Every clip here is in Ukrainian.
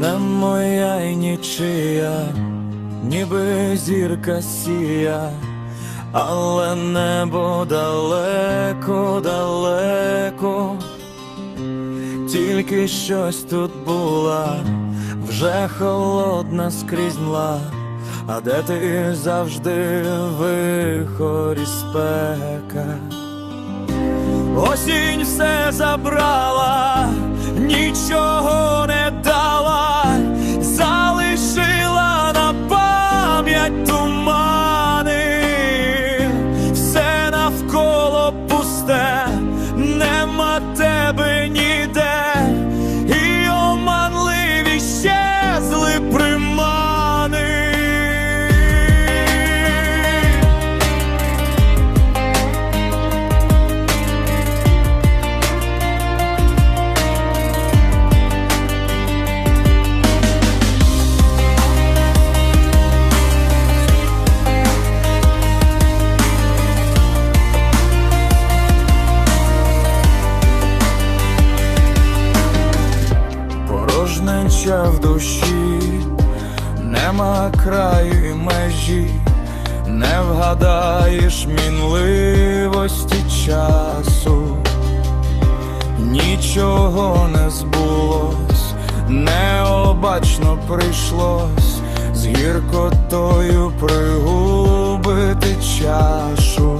не моя й нічия, ніби зірка сія, але небо далеко, далеко, тільки щось тут була, вже холодна скрізь мла. А де ти завжди вихорі спека? Осінь все забрала, нічого не порожнеча в душі, нема краю і межі, не вгадаєш мінливості часу, нічого не збулось, необачно прийшлось. З гіркотою пригубити чашу.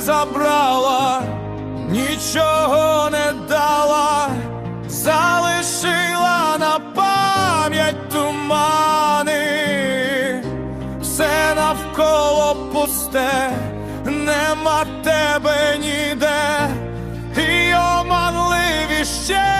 Забрала, нічого не дала, залишила на пам'ять тумани, все навколо пусте, нема тебе ніде, і оманливі при